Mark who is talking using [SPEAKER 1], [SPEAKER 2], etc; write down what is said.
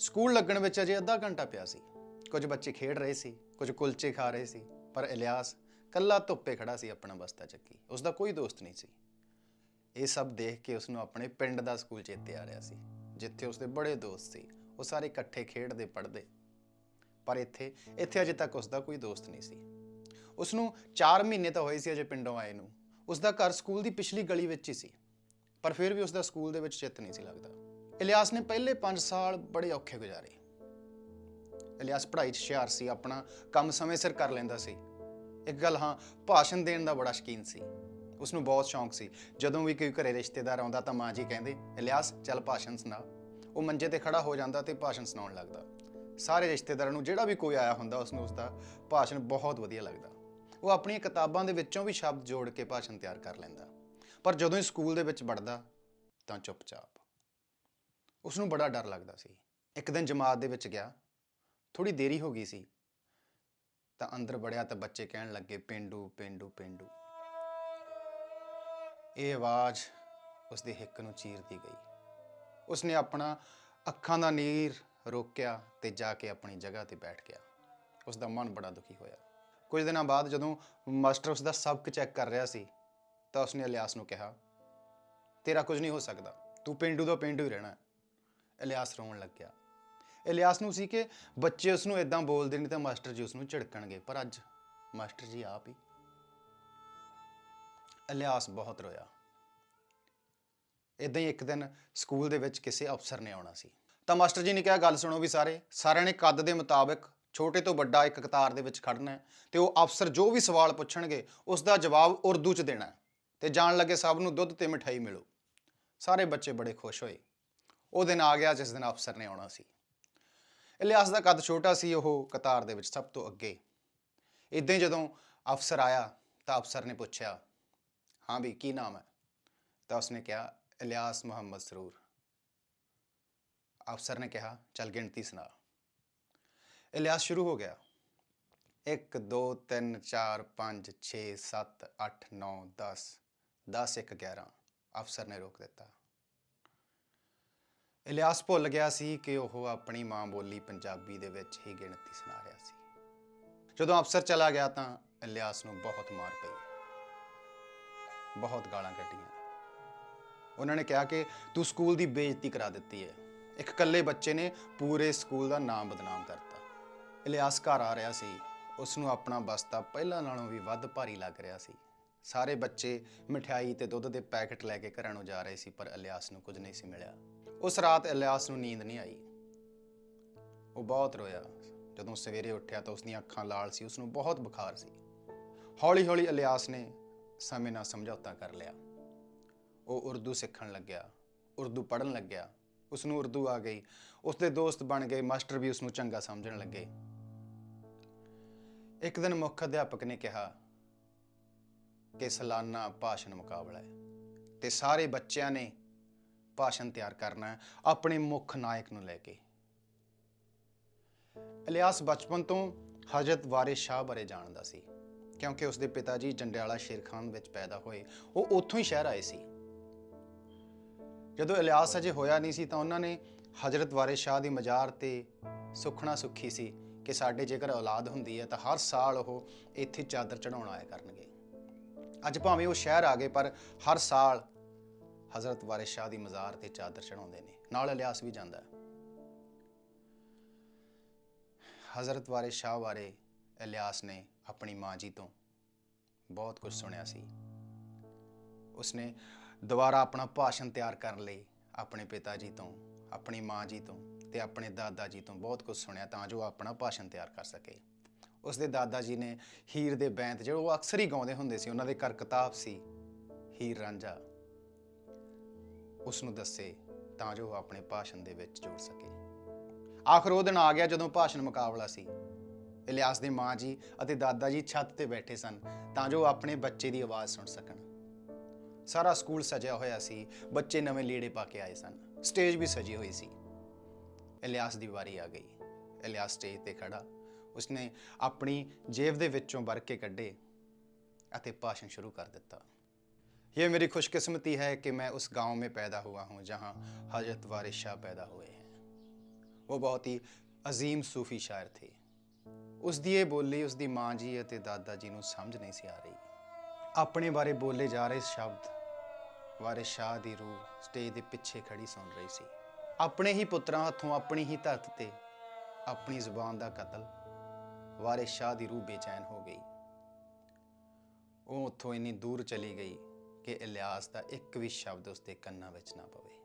[SPEAKER 1] School ਲੱਗਣ ਵਿੱਚ ਅਜੇ ਅੱਧਾ ਘੰਟਾ ਪਿਆ ਸੀ। ਕੁਝ ਬੱਚੇ ਖੇਡ ਰਹੇ ਸੀ, ਕੁਝ ਕੁਲਚੇ ਖਾ ਰਹੇ ਸੀ, ਪਰ ਇਲਿਆਸ ਕੱਲਾ ਧੁੱਪੇ ਖੜਾ ਸੀ ਆਪਣਾ ਬਸਤਾ ਚੱਕੀ। ਉਸ ਦਾ ਕੋਈ ਦੋਸਤ ਨਹੀਂ ਸੀ। ਇਹ ਸਭ ਦੇਖ ਕੇ ਉਸ ਨੂੰ ਆਪਣੇ ਪਿੰਡ ਦਾ ਸਕੂਲ ਚੇਤੇ ਆ ਰਿਹਾ ਸੀ, ਜਿੱਥੇ ਉਸ ਦੇ ਬੜੇ ਦੋਸਤ ਸੀ। ਉਹ ਸਾਰੇ ਇਕੱਠੇ ਖੇਡਦੇ, ਪੜ੍ਹਦੇ। ਪਰ ਇੱਥੇ ਇੱਥੇ ਅਜੇ ਤੱਕ ਉਸ ਦਾ ਕੋਈ ਦੋਸਤ ਨਹੀਂ ਸੀ। ਉਸ ਨੂੰ 4 ਮਹੀਨੇ ਤਾਂ ਹੋਏ ਸੀ ਅਜੇ ਪਿੰਡੋਂ ਆਏ ਨੂੰ। ਉਸ ਦਾ ਘਰ ਸਕੂਲ ਦੀ ਪਿਛਲੀ ਗਲੀ ਵਿੱਚ ਹੀ ਸੀ। ਪਰ ਫਿਰ ਵੀ ਉਸ ਦਾ ਸਕੂਲ ਦੇ ਵਿੱਚ ਚਿੱਤ ਨਹੀਂ ਸੀ ਲੱਗਦਾ। ਇਲਿਆਸ ਨੇ ਪਹਿਲੇ 5 ਸਾਲ ਬੜੇ ਔਖੇ ਗੁਜ਼ਾਰੇ। ਇਲਿਆਸ ਪੜ੍ਹਾਈ 'ਚ ਹੁਸ਼ਿਆਰ ਸੀ, ਆਪਣਾ ਕੰਮ ਸਮੇਂ ਸਿਰ ਕਰ ਲੈਂਦਾ ਸੀ। ਇੱਕ ਗੱਲ ਹਾਂ, ਭਾਸ਼ਣ ਦੇਣ ਦਾ ਬੜਾ ਸ਼ੌਕੀਨ ਸੀ। ਉਸ ਨੂੰ ਬਹੁਤ ਸ਼ੌਂਕ ਸੀ। ਜਦੋਂ ਵੀ ਕੋਈ ਘਰੇ ਰਿਸ਼ਤੇਦਾਰ ਆਉਂਦਾ ਤਾਂ ਮਾਂ ਜੀ ਕਹਿੰਦੇ, ਇਲਿਆਸ, ਚੱਲ ਭਾਸ਼ਣ ਸੁਣਾ। ਉਹ ਮੰਜੇ ਤੇ ਖੜਾ ਹੋ ਜਾਂਦਾ ਤੇ ਭਾਸ਼ਣ ਸੁਣਾਉਣ ਲੱਗਦਾ। ਸਾਰੇ ਰਿਸ਼ਤੇਦਾਰਾਂ ਨੂੰ ਜਿਹੜਾ ਵੀ ਕੋਈ ਆਇਆ ਹੁੰਦਾ ਉਸ ਨੂੰ ਉਸ ਦਾ ਭਾਸ਼ਣ ਬਹੁਤ ਵਧੀਆ ਲੱਗਦਾ। ਉਹ ਆਪਣੀਆਂ ਕਿਤਾਬਾਂ ਦੇ ਵਿੱਚੋਂ ਵੀ ਸ਼ਬਦ ਜੋੜ ਕੇ ਭਾਸ਼ਣ ਤਿਆਰ ਕਰ ਲੈਂਦਾ। ਪਰ ਜਦੋਂ ਹੀ ਸਕੂਲ ਦੇ ਵਿੱਚ ਵੜਦਾ ਤਾਂ ਚੁੱਪਚਾਪ। ਉਸ ਨੂੰ ਬੜਾ ਡਰ ਲੱਗਦਾ ਸੀ। ਇੱਕ ਦਿਨ ਜਮਾਤ ਦੇ ਵਿੱਚ ਗਿਆ। ਥੋੜੀ ਦੇਰੀ ਹੋ ਗਈ ਸੀ। ਤਾਂ ਅੰਦਰ ਵੜਿਆ ਤਾਂ ਬੱਚੇ ਕਹਿਣ ਲੱਗੇ, ਪਿੰਡੂ ਪਿੰਡੂ ਪਿੰਡੂ। ਇਹ ਆਵਾਜ਼ ਉਸ ਦੇ ਹਿੱਕ ਨੂੰ ਚੀਰਦੀ ਗਈ। ਉਸਨੇ ਆਪਣਾ ਅੱਖਾਂ ਦਾ ਨੀਰ ਰੋਕਿਆ ਤੇ ਜਾ ਕੇ ਆਪਣੀ ਜਗ੍ਹਾ ਤੇ ਬੈਠ ਗਿਆ। ਉਸ ਦਾ ਮਨ ਬੜਾ ਦੁਖੀ ਹੋਇਆ। ਕੁਝ ਦਿਨਾਂ ਬਾਅਦ ਜਦੋਂ ਮਾਸਟਰ ਉਸ ਦਾ ਸਬਕ ਚੈੱਕ ਕਰ ਰਿਹਾ ਸੀ, ਤਾਂ ਉਸਨੇ ਇਲਿਆਸ ਨੂੰ ਕਿਹਾ, ਤੇਰਾ ਕੁਝ ਨਹੀਂ ਹੋ ਸਕਦਾ। ਤੂੰ ਪਿੰਡੂ ਦਾ ਪਿੰਡੂ ਹੀ ਰਹਿਣਾ ਇਲਿਆਸ ਰੋਣ ਲੱਗਿਆ। ਇਲਿਆਸ ਨੂੰ ਸੀ ਕਿ ਬੱਚੇ ਉਸ ਨੂੰ ਇਦਾਂ ਬੋਲਦੇ ਨੇ ਤਾਂ ਮਾਸਟਰ ਜੀ ਉਸ ਨੂੰ ਝਿੜਕਣਗੇ, ਪਰ ਅੱਜ ਮਾਸਟਰ ਜੀ ਆਪ ਹੀ। ਇਲਿਆਸ ਬਹੁਤ ਰੋਇਆ। ਇਦਾਂ ਹੀ ਇੱਕ ਦਿਨ ਸਕੂਲ ਦੇ ਵਿੱਚ ਕਿਸੇ ਅਫਸਰ ਨੇ ਆਉਣਾ ਸੀ। ਤਾਂ ਮਾਸਟਰ ਜੀ ਨੇ ਕਿਹਾ, ਗੱਲ ਸੁਣੋ ਵੀ ਸਾਰੇ, ਸਾਰਿਆਂ ਨੇ ਕੱਦ ਦੇ ਮੁਤਾਬਕ ਛੋਟੇ ਤੋਂ ਵੱਡਾ ਇੱਕ ਕਤਾਰ ਦੇ ਵਿੱਚ ਖੜਨਾ ਹੈ ਤੇ ਉਹ ਅਫਸਰ ਜੋ ਵੀ ਸਵਾਲ ਪੁੱਛਣਗੇ, ਉਸ ਦਾ ਜਵਾਬ ਉਰਦੂ 'ਚ ਦੇਣਾ ਹੈ ਤੇ ਜਾਣ ਲੱਗੇ ਸਭ ਨੂੰ ਦੁੱਧ ਤੇ ਮਠਾਈ ਮਿਲੋ। ਸਾਰੇ ਬੱਚੇ ਬੜੇ ਖੁਸ਼ ਹੋਏ। ਉਹ ਦਿਨ ਆ ਗਿਆ ਜਿਸ ਦਿਨ ਅਫਸਰ ਨੇ ਆਉਣਾ ਸੀ। ਇਲਿਆਸ ਦਾ ਕੱਦ ਛੋਟਾ ਸੀ, ਉਹ ਕਤਾਰ ਦੇ ਵਿੱਚ ਸਭ ਤੋਂ ਅੱਗੇ। ਇਦਾਂ ਹੀ ਜਦੋਂ ਅਫਸਰ ਆਇਆ ਤਾਂ ਅਫਸਰ ਨੇ ਪੁੱਛਿਆ, ਹਾਂ ਵੀ ਕੀ ਨਾਮ ਹੈ? ਤਾਂ ਉਸਨੇ ਕਿਹਾ, ਇਲਿਆਸ ਮੁਹੰਮਦ ਸਰੂਰ। ਅਫਸਰ ਨੇ ਕਿਹਾ, ਚੱਲ ਗਿਣਤੀ ਸੁਣਾ। ਇਲਿਆਸ ਸ਼ੁਰੂ ਹੋ ਗਿਆ। 1 2 3 4 5 6 7 8 9 10 10 1 11 ਅਫਸਰ ਨੇ ਰੋਕ ਦਿੱਤਾ। ਇਲਿਆਸ ਭੁੱਲ ਗਿਆ ਸੀ ਕਿ ਉਹ ਆਪਣੀ ਮਾਂ ਬੋਲੀ ਪੰਜਾਬੀ ਦੇ ਵਿੱਚ ਹੀ ਗਿਣਤੀ ਸੁਣਾ ਰਿਹਾ ਸੀ। ਜਦੋਂ ਅਫਸਰ ਚਲਾ ਗਿਆ ਤਾਂ ਇਲਿਆਸ ਨੂੰ ਬਹੁਤ ਮਾਰ ਪਈ। ਬਹੁਤ ਗਾਲਾਂ ਕੱਢੀਆਂ। ਉਹਨਾਂ ਨੇ ਕਿਹਾ ਕਿ ਤੂੰ ਸਕੂਲ ਦੀ ਬੇਇੱਜ਼ਤੀ ਕਰਾ ਦਿੱਤੀ ਹੈ। ਇੱਕ ਇਕੱਲੇ ਬੱਚੇ ਨੇ ਪੂਰੇ ਸਕੂਲ ਦਾ ਨਾਮ ਬਦਨਾਮ ਕਰਤਾ। ਇਲਿਆਸ ਘਰ ਆ ਰਿਹਾ ਸੀ। ਉਸ ਨੂੰ ਆਪਣਾ ਬਸਤਾ ਪਹਿਲਾਂ ਨਾਲੋਂ ਵੀ ਵੱਧ ਭਾਰੀ ਲੱਗ ਰਿਹਾ ਸੀ। ਸਾਰੇ ਬੱਚੇ ਮਠਿਆਈ ਤੇ ਦੁੱਧ ਦੇ ਪੈਕੇਟ ਲੈ ਕੇ ਘਰਾਂ ਨੂੰ ਜਾ ਰਹੇ ਸੀ, ਪਰ ਇਲਿਆਸ ਨੂੰ ਕੁਝ ਨਹੀਂ ਸੀ ਮਿਲਿਆ। ਉਸ ਰਾਤ ਇਲਿਆਸ ਨੂੰ ਨੀਂਦ ਨਹੀਂ ਆਈ। ਉਹ ਬਹੁਤ ਰੋਇਆ। ਜਦੋਂ ਸਵੇਰੇ ਉੱਠਿਆ ਤਾਂ ਉਸ ਦੀਆਂ ਅੱਖਾਂ ਲਾਲ ਸੀ ਉਸ ਨੂੰ ਬਹੁਤ ਬੁਖਾਰ ਸੀ। ਹੌਲੀ-ਹੌਲੀ ਇਲਿਆਸ ਨੇ ਸਮੇਂ ਨਾਲ ਸਮਝੌਤਾ ਕਰ ਲਿਆ। ਉਹ ਉਰਦੂ ਸਿੱਖਣ ਲੱਗਿਆ, ਉਰਦੂ ਪੜ੍ਹਨ ਲੱਗਿਆ। ਉਸ ਨੂੰ ਉਰਦੂ ਆ ਗਈ। ਉਸ ਦੇ ਦੋਸਤ ਬਣ ਗਏ, ਮਾਸਟਰ ਵੀ ਉਸ ਨੂੰ ਚੰਗਾ ਸਮਝਣ ਲੱਗੇ। ਇੱਕ ਦਿਨ ਮੁੱਖ ਅਧਿਆਪਕ ਨੇ ਕਿਹਾ ਕਿ ਸਾਲਾਨਾ ਭਾਸ਼ਣ ਮੁਕਾਬਲਾ ਹੈ ਤੇ ਸਾਰੇ ਬੱਚਿਆਂ ਨੇ ਭਾਸ਼ਣ ਤਿਆਰ ਕਰਨਾ ਹੈ, ਆਪਣੇ ਮੁੱਖ ਨਾਇਕ ਨੂੰ ਲੈ ਕੇ। ਇਲਿਆਸ ਬਚਪਨ ਤੋਂ ਹਜ਼ਰਤ ਵਾਰਿਸ ਸ਼ਾਹ ਬਾਰੇ ਜਾਣਦਾ ਸੀ, ਕਿਉਂਕਿ ਉਸ ਦੇ ਪਿਤਾ ਜੀ ਜੰਡਿਆਲਾ ਸ਼ੇਰ ਖਾਨ ਵਿੱਚ ਪੈਦਾ ਹੋਏ, ਉਹ ਉੱਥੋਂ ਹੀ ਸ਼ਹਿਰ ਆਏ ਸੀ। ਜਦੋਂ ਇਲਿਆਸ ਅਜੇ ਹੋਇਆ ਨਹੀਂ ਸੀ ਤਾਂ ਉਹਨਾਂ ਨੇ ਹਜ਼ਰਤ ਵਾਰਿਸ ਸ਼ਾਹ ਦੀ ਮਜ਼ਾਰ ਤੇ ਸੁਖਣਾ ਸੁੱਖੀ ਸੀ ਕਿ ਸਾਡੇ ਜੇਕਰ ਔਲਾਦ ਹੁੰਦੀ ਹੈ ਤਾਂ ਹਰ ਸਾਲ ਉਹ ਇੱਥੇ ਚਾਦਰ ਚੜਾਉਣ ਆਇਆ ਕਰਨਗੇ। ਅੱਜ ਭਾਵੇਂ ਉਹ ਸ਼ਹਿਰ ਆ ਗਏ, ਪਰ ਹਰ ਸਾਲ ਹਜ਼ਰਤ ਵਾਰਿਸ ਸ਼ਾਹ ਦੀ ਮਜ਼ਾਰ ਤੇ ਚਾਦਰ ਚੜਾਉਂਦੇ ਨੇ। ਨਾਲ ਇਲਿਆਸ ਵੀ ਜਾਂਦਾ ਹੈ। ਹਜ਼ਰਤ ਵਾਰਿਸ ਸ਼ਾਹ ਬਾਰੇ ਇਲਿਆਸ ਨੇ ਆਪਣੀ ਮਾਂ ਜੀ ਤੋਂ ਬਹੁਤ ਕੁਝ ਸੁਣਿਆ ਸੀ। ਉਸਨੇ ਦੁਬਾਰਾ ਆਪਣਾ ਭਾਸ਼ਣ ਤਿਆਰ ਕਰਨ ਲਈ ਆਪਣੇ ਪਿਤਾ ਜੀ ਤੋਂ, ਆਪਣੀ ਮਾਂ ਜੀ ਤੋਂ ਤੇ ਆਪਣੇ ਦਾਦਾ ਜੀ ਤੋਂ ਬਹੁਤ ਕੁਝ ਸੁਣਿਆ ਤਾਂ ਜੋ ਆਪਣਾ ਭਾਸ਼ਣ ਤਿਆਰ ਕਰ ਸਕੇ। ਉਸਦੇ ਦਾਦਾ ਜੀ ਨੇ ਹੀਰ ਦੇ ਬੈਂਤ, ਜਿਹੜੇ ਉਹ ਅਕਸਰ ਹੀ ਗਾਉਂਦੇ ਹੁੰਦੇ ਸੀ, ਉਹਨਾਂ ਦੇ ਕਰਕਤਾਬ ਸੀ ਹੀਰ ਰਾਂਝਾ। ਉਸ ਨੂੰ ਦੱਸੇ ਤਾਂ ਜੋ ਉਹ ਆਪਣੇ ਭਾਸ਼ਣ ਦੇ ਵਿੱਚ ਜੋੜ ਸਕੇ। ਆਖਰ ਉਹ ਦਿਨ ਆ ਗਿਆ ਜਦੋਂ ਭਾਸ਼ਣ ਮੁਕਾਬਲਾ ਸੀ। ਇਲਿਆਸ ਦੇ ਮਾਂ ਜੀ ਅਤੇ ਦਾਦਾ ਜੀ ਛੱਤ ਤੇ ਬੈਠੇ ਸਨ ਤਾਂ ਜੋ ਆਪਣੇ ਬੱਚੇ ਦੀ ਆਵਾਜ਼ ਸੁਣ ਸਕਣ। ਸਾਰਾ ਸਕੂਲ ਸਜਿਆ ਹੋਇਆ ਸੀ। ਬੱਚੇ ਨਵੇਂ ਲੀੜੇ ਪਾ ਕੇ ਆਏ ਸਨ। ਸਟੇਜ ਵੀ ਸਜੀ ਹੋਈ ਸੀ। ਇਲਿਆਸ ਦੀ ਵਾਰੀ ਆ ਗਈ। ਇਲਿਆਸ ਸਟੇਜ ਤੇ ਖੜਾ। ਉਸਨੇ ਆਪਣੀ ਜੇਬ ਦੇ ਵਿੱਚੋਂ ਵਰਕੇ ਕੱਢੇ ਅਤੇ ਭਾਸ਼ਣ ਸ਼ੁਰੂ ਕਰ ਦਿੱਤਾ। ये मेरी खुशकिस्मती है कि मैं उस गांव में पैदा हुआ हूं जहां हजरत वारिस शाह पैदा हुए हैं ਉਹ ਬਹੁਤ ਹੀ ਅਜ਼ੀਮ ਸੂਫੀ ਸ਼ਾਇਰ ਥੇ ਉਸ ਦੀ ਇਹ ਬੋਲੀ ਉਸ ਦੀ ਮਾਂ ਜੀ ਅਤੇ ਦਾਦਾ ਜੀ ਨੂੰ ਸਮਝ ਨਹੀਂ ਸੀ ਆ ਰਹੀ ਆਪਣੇ ਬਾਰੇ ਬੋਲੇ ਜਾ ਰਹੇ ਸ਼ਬਦ ਵਾਰਿਸ ਸ਼ਾਹ ਦੀ ਰੂਹ ਸਟੇਜ ਦੇ ਪਿੱਛੇ ਖੜੀ ਸੁਣ ਰਹੀ ਸੀ ਆਪਣੇ ਹੀ ਪੁੱਤਰਾਂ ਹੱਥੋਂ ਆਪਣੀ ਹੀ ਧਰਤ ਤੇ ਆਪਣੀ ਜ਼ੁਬਾਨ ਦਾ ਕਤਲ ਵਾਰਿਸ ਸ਼ਾਹ ਦੀ ਰੂਹ ਬੇਚੈਨ ਹੋ ਗਈ ਉਹ ਉੱਥੋਂ ਇੰਨੀ ਦੂਰ ਚਲੀ ਗਈ ਕਿ ਇਲਿਆਸ ਦਾ ਇੱਕ ਵੀ ਸ਼ਬਦ ਉਸਦੇ ਕੰਨਾਂ ਵਿੱਚ ਨਾ ਪਵੇ।